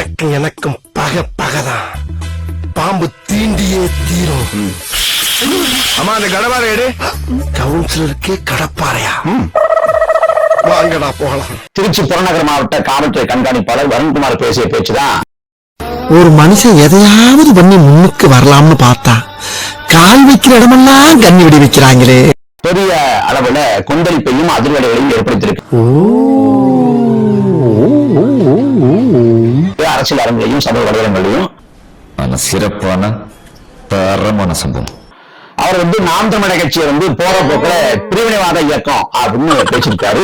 உனக்கு எனக்கும் பகை பகைதான் பாம்பு தீண்டியே தீரும். அம்மா அந்த கடவாரை எடு. கவுன்சிலருக்கே கடப்பாறையா? வாங்கடா போகலாம். திருச்சி புறநகர் மாவட்ட காவல்துறை கண்காணிப்பாளர் வருண்குமார் பேசிய பேச்சுதான். ஒரு மனுஷன் எதையாவது பண்ணி முன்னுக்கு வரலாம்னு பார்த்தா கால் வைக்கிற இடமெல்லாம் கண்ணி விடி வைக்கிறாங்களே. பெரிய அளவுல கொந்தளிப்பையும் அதிர்வலைகளையும் ஏற்படுத்தியிருக்கு. அரசியல் அரங்கிலையும் சமூக வலைதளங்களையும் சிறப்பான தரமான சம்பவம். அவர் வந்து நாம் தமிழர் கட்சியை வந்து போற போக்குல பிரிவினைவாத இயக்கம் அப்படின்னு பேசியிருக்காரு.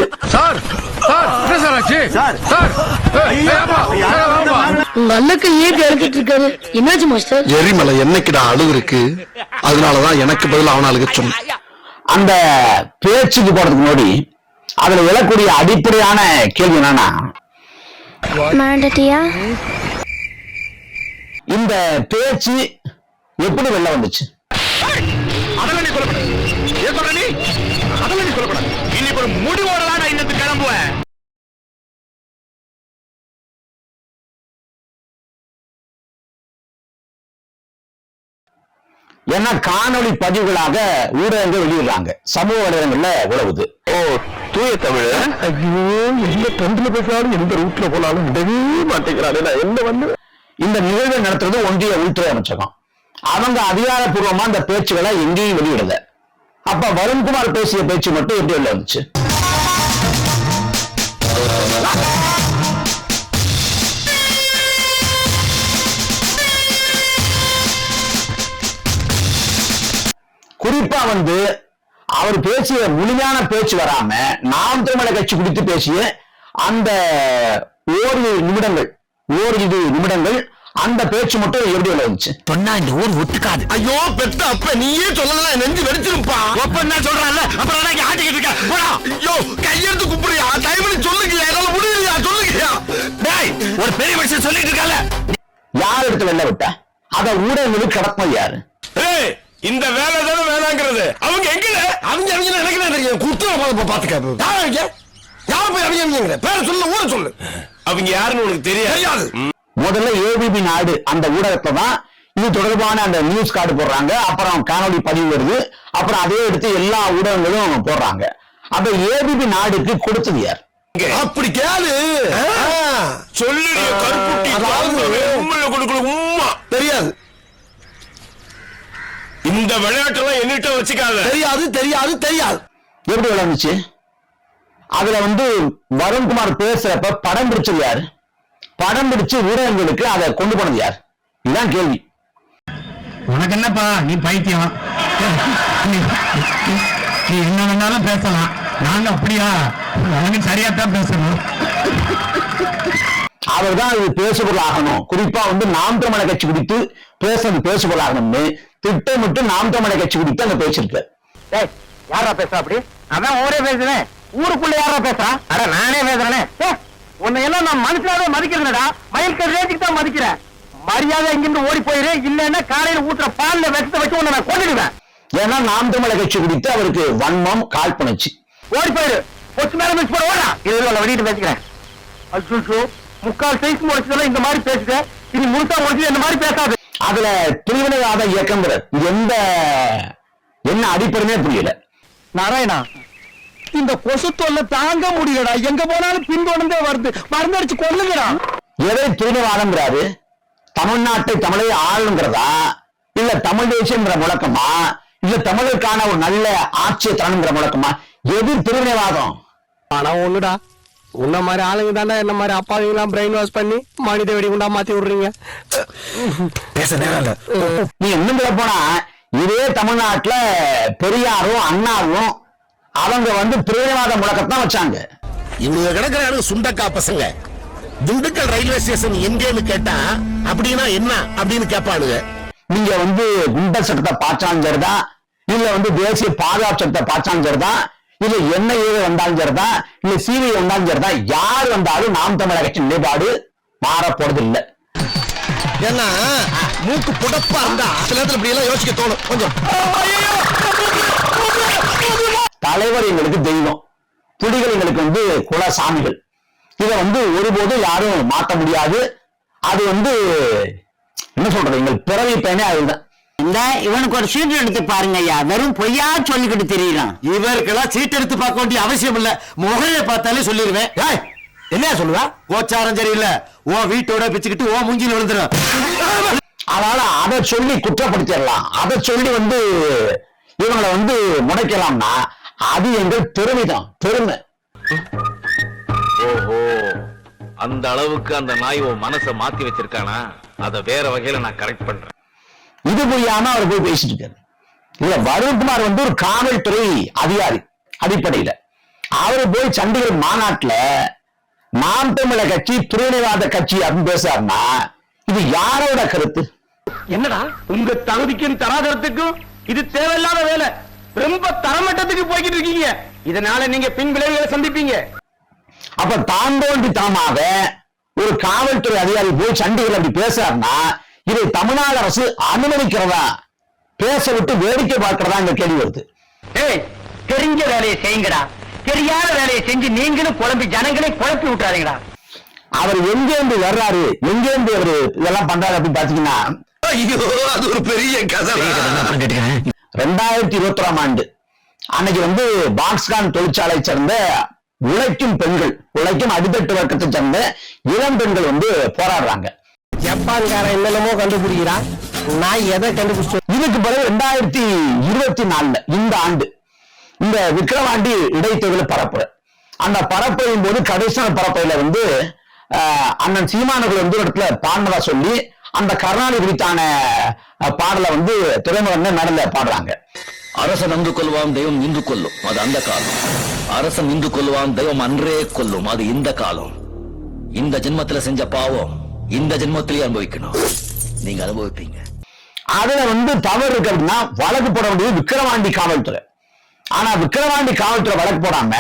ஏன் இருக்காரு. என்னாச்சு மாஸ்டர் எரிமலை என்னைக்குடா அழுகு இருக்கு அதனாலதான் எனக்கு பதில் அவன அழுக அந்த பேச்சுக்கு போறதுக்கு முன்னாடி அதுல எழக்கூடிய அடிப்படையான கேள்வி என்னன்னா மாண்டட்டியா இந்த பேச்சு எப்படி வெளில வந்துச்சு? அதெல்லாம் நீ சொல்லப்படாது ஏன் சொல்ற நீ? அதெல்லாம் நீ சொல்லப்படாது இன்னைக்கு ஒரு முடிவோட தான் நான் இன்னத்துக்கு கிளம்புவேன் ஏன்னா காணொளி பதிவுகளாக ஊடகங்கள் வெளியிடுறாங்க. சமூக வலைதளங்கள்ல உழவுது. ஓ தூய தமிழ். ஐயோ எந்த ட்ரெண்ட்ல பேசினாலும் எந்த ரூட்ல போனாலும் விடவே மாட்டேங்கிறானே நான் என்ன வந்து? இந்த நிகழ்வை நடத்துறது ஒன்றிய உள்துறை அமைச்சகம். அவங்க அதிகாரப்பூர்வமா இந்த பேச்சுகளை எங்கேயும் வெளியிடல. அப்ப வருண்குமார் பேசிய பேச்சு மட்டும் எப்படி வெளில வந்துச்சு? குறிப்பா வந்து அவர் பேசிய முழுமையான பேச்சு வராம நாம் தமிழர் கட்சி குறித்து பேசிய அந்த ஓரிரு நிமிடங்கள் ஓரிரு நிமிடங்கள் அந்த பேச்சு மட்டும் எப்படி வெளில வந்துச்சு சொன்னா இந்த ஊர் ஒத்துக்காது. ஐயோ பெத்த அப்ப நீயே சொல்லலாம் நெஞ்சு வெடிச்சிருப்பா அப்ப என்ன சொல்றான்ல? அப்புறம் ஆட்டிக்கிட்டு இருக்க? போடா. ஐயோ கையெடுத்து கும்பிடுறியா? டைம்ல சொல்லுங்க என்னால முடியலையா? சொல்லுங்கயா டேய் ஒரு பெரிய மனுஷன் சொல்லிட்டு இருக்கல. யார் எடுத்து வெளில விட்ட? அதை ஊடகங்களுக்கு கடப்பது யாரு? இந்த வேலை தானே வேணாங்கிறது. அவங்க எங்க அவங்க அவங்க எனக்கு என்ன தெரியும் குத்துற பாத்துக்க யார் அவங்க யார் போய் அவங்க அவங்க பேர சொல்லு ஊரை சொல்லு. அவங்க யாருன்னு உனக்கு தெரியாது. தெரியாது. முதல்ல ஏபிபி நாடு அந்த ஊடகத்தை தான் இது தொடர்பான அந்த நியூஸ் கார்டு போடுறாங்க. அப்புறம் காணொளி பதிவு வருது. அப்புறம் அதே எடுத்து எல்லா ஊடகங்களும் போடுறாங்க. அப்ப ஏபிபி நாடுக்கு கொடுத்தது யார்? அப்படி கேளு. சொல்லு கருப்புட்டி அதாவது- உண்மையில கொடுக்கல உம்மா. தெரியாது. இந்த விளையாட்டெல்லாம் என்னிட்ட வச்சுக்காத. தெரியாது தெரியாது தெரியாது. எப்படி விளங்குச்சு அதுல வந்து வருண்குமார் பேசுறப்ப படம் பிடிச்சது யாரு? படம் பிடிச்சு ஊடகங்களுக்கு அதை கொண்டு போனது யார்? இதுதான் கேள்வி. உனக்கு என்னப்பா? நீ பைத்தியம். நீ என்ன வேணாலும் பேசலாம். நாங்க அப்படியா? நாங்க சரியா தான் பேசணும். அவர் தான் இது பேசுபொருள் ஆகணும் குறிப்பா வந்து நாம் தமிழர் கட்சி குறித்து பேசுறது பேசுபொருள் ஆகணும்னு திட்டமிட்டு நாம் தமிழர் கட்சி குறித்து அங்க பேசியிருக்காரு. யாரா பேசுறா அப்படி? அதான் ஊரே பேசுறேன் ஊருக்குள்ள யாரா பேசுறா? அட நானே பேசுறேனே. உன்னை எல்லாம் நான் மனுஷனாவே மதிக்கிறதுடா மயில்கல் ரேஞ்சுக்கு தான் மதிக்கிறேன். மரியாதை இங்கிருந்து ஓடி போயிரு. இல்லன்னா காலையில ஊத்துற பால்ல விஷத்தை வச்சு உன்னை நான் கொண்டுடுவேன் ஏன்னா நாம் தமிழர் கட்சி குறித்து அவருக்கு வன்மம் காழ்ப்புணர்ச்சி. ஓடி போயிரு. கொச்சு மேல மிஸ் போட ஓடா. இது உள்ள வெளியிட்டு பேசிக்கிறேன். அச்சோ முக்கால் சைஸ் முடிச்சதெல்லாம் இந்த மாதிரி பேசுத. இனி முழுசா முடிச்சு இந்த மாதிரி பேசாது. அதுல பிரிவினைவாத இயக்கங்கிற எந்த என்ன அடிப்படையுமே புரியல. நாராயணா இந்த கொசு தொல்லை தாங்க முடியலடா. எங்க போனாலும் பின்தொடர்ந்தே வருது. மருந்தடிச்சு கொள்ளுங்கடா எதை பிரிவினைவாதம்ங்கிறாரு தமிழ்நாட்டை தமிழை ஆளுங்கிறதா? இல்ல தமிழ் தேசியங்கிற முழக்கமா? இல்ல தமிழுக்கான ஒரு நல்ல ஆட்சியை தரணுங்கிற முழக்கமா? எது பிரிவினைவாதம் ஆனா ஒண்ணுடா. உன்ன மாதிரி ஆளுங்க தாண்டா என்ன மாதிரி அப்பாவிங்களாம் பிரெயின் வாஷ் பண்ணி மனித வெடிகுண்டா மாத்தி விடுறீங்க. பேச நேரம் இல்ல. நீ இன்னும் சொல்ல போனா இதே தமிழ்நாட்டுல பெரியாரும் அண்ணாவும் அவங்க வந்து பிரிவினைவாத முழக்கத்தான் வச்சாங்க. இவங்க கிடக்குறானுங்க சுண்டக்கா பசங்க. திண்டுக்கல் ரயில்வே ஸ்டேஷன் எங்கேன்னு கேட்டா அப்படின்னா என்ன அப்படின்னு கேட்பானுங்க. நீங்க வந்து குண்டர் சட்டத்தை பாய்ச்சாலும் சரிதான் இல்ல வந்து தேசிய பாதுகாப்பு சட்டத்தை பாய்ச்சாலும் சரிதான் இல்ல என்ன ஏது வந்தாலும் சரிதான் இல்ல சிபிஐ வந்தாலும் சரிதான். யார் வந்தாலும் நாம் தமிழர் கட்சி நிலைப்பாடு மாற போறது இல்ல ஏன்னா மூக்கு புடப்பா இருந்தா சில நேரத்துல இப்படி எல்லாம் யோசிக்க தோணும். கொஞ்சம். தலைவர் எங்களுக்கு தெய்வம். புலிகள் எங்களுக்கு வந்து குல சாமிகள் இதை வந்து ஒருபோதும் யாரும் மாற்ற முடியாது. அது வந்து என்ன சொல்றது எங்கள் பிறவி பயனே அதுதான். இந்த இவனுக்கு ஒரு சீட் எடுத்து பாருங்க ஐயா. வெறும் பொய்யா சொல்லிக்கிட்டு தெரியலாம் இவருக்கெல்லாம் சீட் எடுத்து பார்க்க வேண்டிய அவசியம் இல்ல. முகையை பார்த்தாலே சொல்லிடுவேன் ஏய், என்ன சொல்லுவா? கோச்சாரம் சரியில்லை. ஓ வீட்டோட பிச்சுக்கிட்டு ஓ மூஞ்சில விழுந்துடும் அதனால அதை சொல்லி குற்றப்படுத்திடலாம். அதை சொல்லி வந்து இவங்களை வந்து முடைக்கலாம்னா அது எங்கள் பெருமைதான். பெருமை. ஓஹோ அந்த அளவுக்கு அந்த நாய் உன் மனசை மாத்தி வச்சிருக்கானா? அத வேற வகையில நான் கரெக்ட் பண்றேன். இது புரியாம அவர் போய் பேசிட்டு இருக்காரு. இல்ல வருண்குமார் வந்து ஒரு காவல்துறை அதிகாரி அடிப்படையில. அவரு போய் சண்டிகர் மாநாட்டுல நாம் தமிழர் கட்சி பிரிவினைவாத கட்சி அப்படின்னு பேசுறாருன்னா இது யாரோட கருத்து? என்னடா? உங்க தகுதிக்கும் தராதரத்துக்கும் இது தேவையில்லாத வேலை. ரொம்ப தரமட்டத்துக்கு போய்கிட்டு இருக்கீங்க. இதனால நீங்க பின் விளைவுகளை சந்திப்பீங்க. அப்ப தான் தோன்றி தாமாக ஒரு காவல்துறை அதிகாரி போய் சண்டிகர் அப்படி பேசுறாருன்னா இதை தமிழ்நாடு அரசு அனுமதிக்கிறதா? பேச விட்டு வேடிக்கை பார்க்கிறதா இந்த கேள்வி வருது. ஏய் தெரிஞ்ச வேலையை செய்யுங்கடா. தெரியாத வேலையை செஞ்சு நீங்களும் குழம்பி ஜனங்களே குழப்பி விட்டுறாதீங்கடா. அவர் எங்கேருந்து வர்றாரு? எங்கேருந்து அவரு இதெல்லாம் பண்றாரு அப்படின்னு பாத்தீங்கன்னா ஐயோ அது ஒரு பெரிய கதை. ரெண்டாயிரத்தி இருபத்தி ஆண்டு அன்னைக்கு வந்து பாக்ஸ்கான் தொழிற்சாலை சேர்ந்த உழைக்கும் பெண்கள் உழைக்கும் அடித்தட்டு வர்க்கத்தை சேர்ந்த இளம் பெண்கள் வந்து போராடுறாங்க. ஜப்பான்காரன் என்னென்னமோ கண்டுபிடிக்கிறான் நான் எதை கண்டுபிடிச்சேன் இதுக்கு பிறகு ரெண்டாயிரத்தி இருபத்தி நாலுல இந்த ஆண்டு இந்த விக்ரவாண்டி இடைத்தேர்தல் பரப்பு. அந்த பரப்பையும் போது கடைசியான பரப்பையில வந்து ஆஹ், அண்ணன் சீமானர்கள் வந்து ஒரு இடத்துல பாடினதா சொல்லி அந்த கருணாநிதி குறித்தான பாடலை வந்து துறைமுகம் நடல பாடுறாங்க. அரசன் அன்று கொள்வான் தெய்வம் இன்று கொல்லும் அது அந்த காலம். அரசன் இன்று கொள்வான் தெய்வம் அன்றே கொல்லும் அது இந்த காலம். இந்த ஜென்மத்துல செஞ்ச பாவம். இந்த ஜென்மத்திலேயே அனுபவிக்கணும். நீங்க அனுபவிப்பீங்க. அதுல வந்து தவறு இருக்கு அப்படின்னா வழக்கு போட வேண்டியது விக்கிரவாண்டி காவல்துறை. ஆனா விக்கிரவாண்டி காவல்துறை வழக்கு போடாம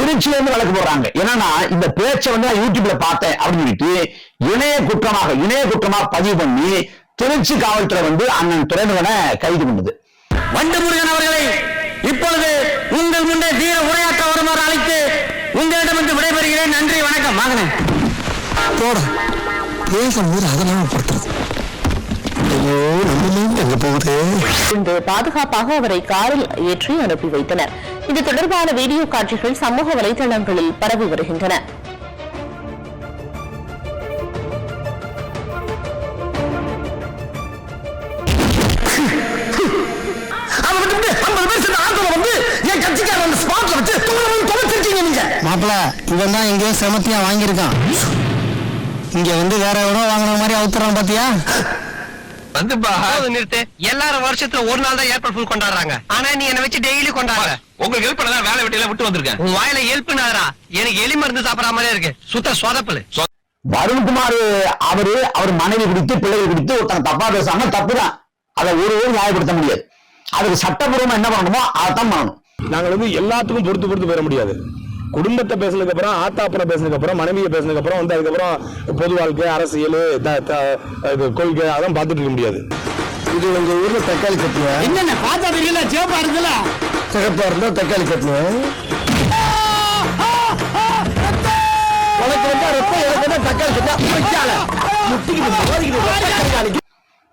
திருச்சியில இருந்து வழக்கு போடுறாங்க. என்னன்னா இந்த பேச்சை வந்து நான் யூடியூப்ல பார்த்தேன் அப்படின்னு சொல்லிட்டு இணைய குற்றமாக இணைய குற்றமா பதிவு பண்ணி திருச்சி காவல்துறை வந்து அண்ணன் துறைமுகனை கைது பண்ணுது. வண்டமுருகன் அவர்களை இப்பொழுது உங்கள் முன்னே தீர உரையாற்ற வருமாறு அழைத்து உங்களிடமிருந்து விடைபெறுகிறேன். நன்றி வணக்கம். வாங்கினேன் போட. பேசும்போது அதெல்லாம் படுத்துறது ஐயோ நம்ம எங்க போகுது? இன்று பாதுகாப்பாக அவரை காரில் ஏற்றி அனுப்பி வைத்தனர். இது தொடர்பான வீடியோ காட்சிகள் சமூக வலைதளங்களில் பரவி வருகின்றன. மாப்பிள இவன் தான் எங்கேயோ செமத்தியா வாங்கியிருக்கான். இங்க வந்து வேற எவனோ வாங்கின மாதிரி அவுத்துறான் பாத்தியா? வந்துப்பா. நிறுத்து. எல்லாரும் வருஷத்துல ஒரு நாள் தான் ஏப்ரல் ஃபுல் கொண்டாடுறாங்க. ஆனா நீ என்ன வச்சு டெய்லி கொண்டாடுற உங்களுக்கு ஹெல்ப் பண்ணதான் வேலை வெட்டியில விட்டு வந்திருக்கேன். உன் வாயில எழுப்புனாரா எனக்கு எலி மருந்து சாப்பிடற மாதிரியே இருக்கு. சுத்த சொதப்பலு. வருண்குமார் அவரு அவர் மனைவி குறித்து பிள்ளைகள் குறித்து ஒருத்தங்க தப்பா பேசாம தப்புதான். அதை ஒரு ஒரு நியாயப்படுத்த முடியாது. அதுக்கு சட்டப்பூர்வமா என்ன பண்ணணுமோ அதைத்தான் பண்ணணும். நாங்கள் வந்து எல்லாத்துக்கும் பொறுத்து பொறுத்து பெற முடியாது. குடும்பத்தை பேசினதுக்கு அப்புறம் ஆத்தாப்பனை பேசினதுக்கு அப்புறம் மனைவியை பேசினதுக்கு அப்புறம் வந்து அதுக்கப்புறம் பொது வாழ்க்கை அரசியல் கொள்கை அதான் பார்த்துட்டு இருக்க முடியாது. இது உங்க ஊர்ல தக்காளி சட்னி என்னென்ன பார்த்தா தெரியல சேப்பா இருக்குல்ல? சிகப்பா இருந்தா தக்காளி சட்னி.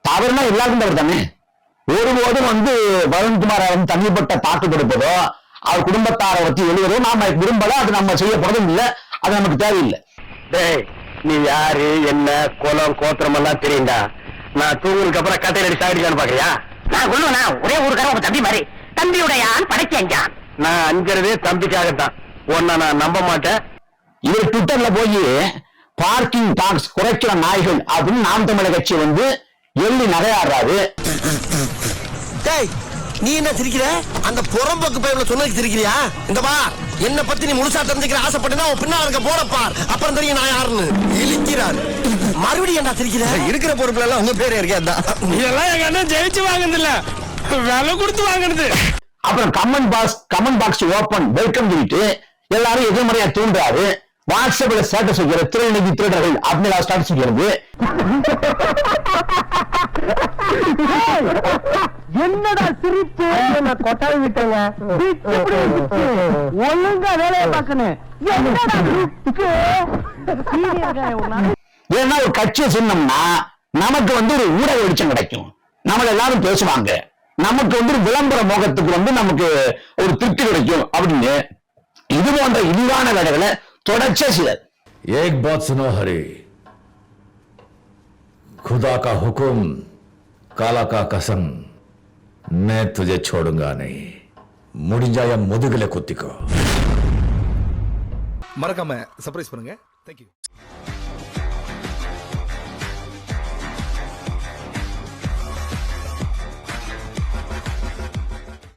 தவறுனா எல்லாருக்கும் தவறு தானே? ஒருபோதும் வந்து வருண்குமாரை வந்து தனிப்பட்ட தாக்கு கொடுப்பதோ அவர் குடும்பத்தாரை பற்றி எழுதுறதோ நாம விரும்பல அது நம்ம செய்ய போறதும் இல்ல அது நமக்கு தேவையில்லை. டேய் நீ யாரு என்ன குலம் கோத்திரம் எல்லாம் தெரியுண்டா நான் தூங்குறதுக்கு அப்புறம் கட்டையில அடி சாடிக்கான்னு பாக்குறியா? நான் கொள்ளுவனா ஒரே ஊருக்கார உங்க தம்பி மாதிரி. தம்பியுடையான் படைச்சான் நான் அஞ்சறதே தம்பிக்காகத்தான். உன்னை நான் நம்ப மாட்டேன். இவர் ட்விட்டர்ல போய் பார்க்கிங் டாக்ஸ் குறைக்கிற நாய்கள் அப்படின்னு நாம் தமிழர் கட்சி வந்து எள்ளி நகையாடுறாரு. டேய் நீ என்ன சிரிக்கிற அந்த புறம்போக்கு பையன் சொன்னதுக்கு சிரிக்கிறியா இந்த பா என்ன பத்தி நீ முழுசா தெரிஞ்சுக்கிற ஆசைப்பட்டா உன் பின்னா இருக்க போடப்பார் அப்புறம் தெரியும் நான் யாருன்னு. இழிக்கிறார். மறுபடியும் என்ன சிரிக்கிற இருக்கிற பொறுப்புல எல்லாம் உங்க பேரே இருக்கா இதெல்லாம் எங்க அண்ணன் ஜெயிச்சு வாங்குனது இல்ல விலை கொடுத்து வாங்குனது. அப்புறம் comment box comment box open welcome சொல்லிட்டு எல்லாரும் எதிர்மறையா தூண்டுறாரு. வாட்ஸ்அப்ல ஸ்டேட்டஸ் வைக்கிற திருநெல்வேலி திருடர்கள் அப்படின்னு ஸ்டேட்டஸ் வைக்கிறது என்னடா சிரிப்பு? நான் கொட்டாவி விட்டேங்க. ஒழுங்கா வேலையை பார்க்கணும் ஏன்னா ஒரு கட்சியை சொன்னோம்னா நமக்கு வந்து ஒரு ஊடக வெளிச்சம் கிடைக்கும். நம்மள எல்லாரும் பேசுவாங்க. நமக்கு வந்து ஒரு விளம்பர முகத்துக்கு வந்து நமக்கு ஒரு திருப்தி கிடைக்கும் அப்படின்னு. இது போன்ற இழிவான வேலைகளை தொடர்ச்சியா செய்யாது एक बात सुनो हरे खुदा का हुक्म काला का कसम मैं तुझे छोड़ूंगा नहीं முடிஞ்சாய முதுகுல குத்திக்கோ மறக்காம சர்ப்ரைஸ் பண்ணுங்க தேங்க்யூ